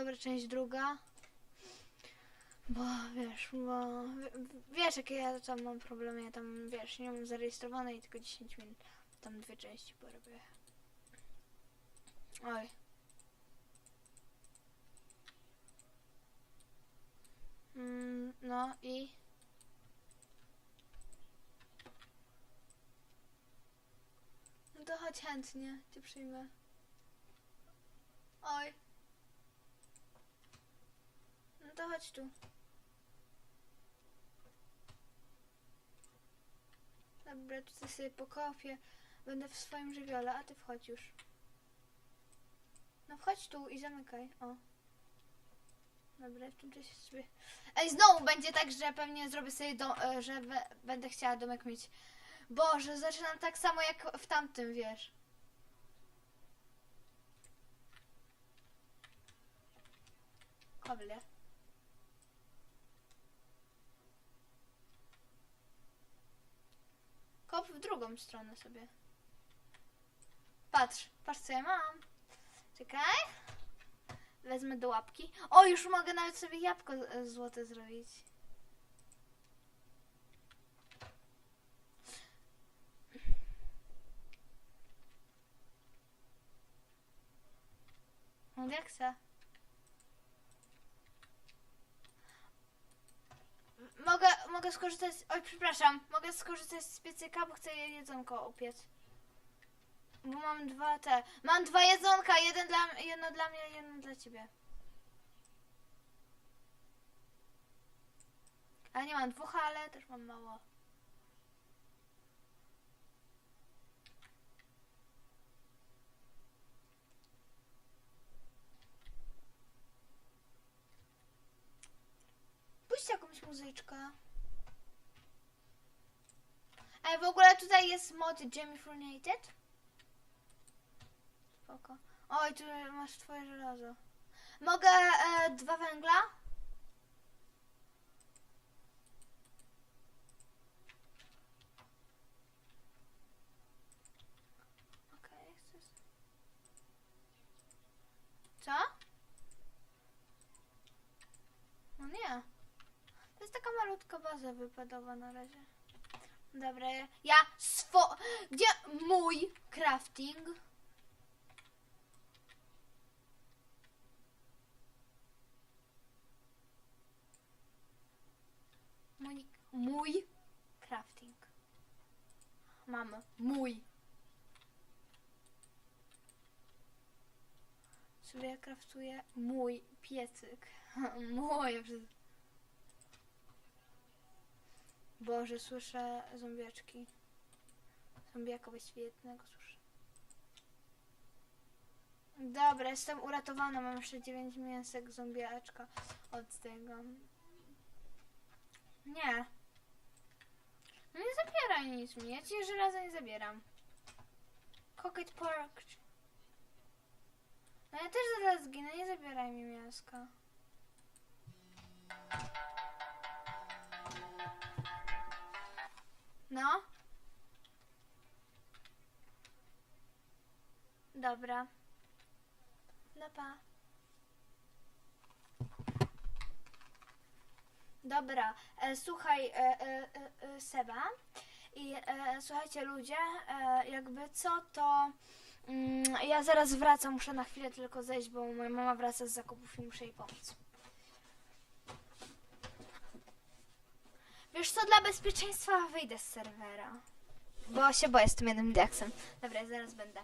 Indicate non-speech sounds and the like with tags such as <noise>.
Dobra, część druga. Bo wiesz, bo wiesz jakie ja tam mam problemy, ja tam wiesz, nie mam zarejestrowane i tylko 10 minut. Tam dwie części porobię. Oj. Mm, no i... No to chodź chętnie, cię przyjmę. Oj. No to chodź tu. Dobra, tutaj sobie pokopię. Będę w swoim żywiole, a ty wchodź już. No wchodź tu i zamykaj. O. Dobra, w tym czasie sobie... Ej, znowu będzie tak, że pewnie zrobię sobie dom, e, że będę chciała domek mieć. Boże, zaczynam tak samo jak w tamtym, wiesz. Koble. W drugą stronę sobie. Patrz, patrz co ja mam. Czekaj. Wezmę do łapki. O, już mogę nawet sobie jabłko e, złote zrobić. No jak chcę. Mogę, skorzystać. Oj, przepraszam. Mogę skorzystać z piecyka, bo chcę jedzonko upiec. Bo mam dwa te. Mam dwa jedzonka. Jeden dla, jedno dla mnie, jedno dla ciebie. Ale nie mam dwóch, ale też mam mało. Puść jakąś muzyczkę. Ej, w ogóle tutaj jest mod Jamie Furnated. Spoko. Oj, tu masz twoje żelazo. Mogę e, dwa węgla? Co? No nie. To jest taka malutka baza wypadowa na razie. Dobra, ja swo... Gdzie mój crafting? Mój, mój crafting. Mam mój. Sobie ja craftuję mój piecyk. <laughs> mój. ja Boże, słyszę zombiaczki. Zombiaka właściwie jednego słyszę. Dobra, jestem uratowana. Mam jeszcze 9 mięsek zombiaczka od tego. Nie. No nie zabieraj nic mi. Ja ci żelaza nie zabieram. Cocket pork. No ja też zaraz zginę. Nie zabieraj mi mięska. Dobra. No pa. Dobra, e, słuchaj, e, e, e, e, Seba. I e, słuchajcie ludzie, e, jakby co to... Mm, ja zaraz wracam, muszę na chwilę tylko zejść, bo moja mama wraca z zakupów i muszę jej pomóc. Wiesz co, dla bezpieczeństwa wyjdę z serwera. Bo się boję z tym jednym diaksem. Dobra, ja zaraz będę.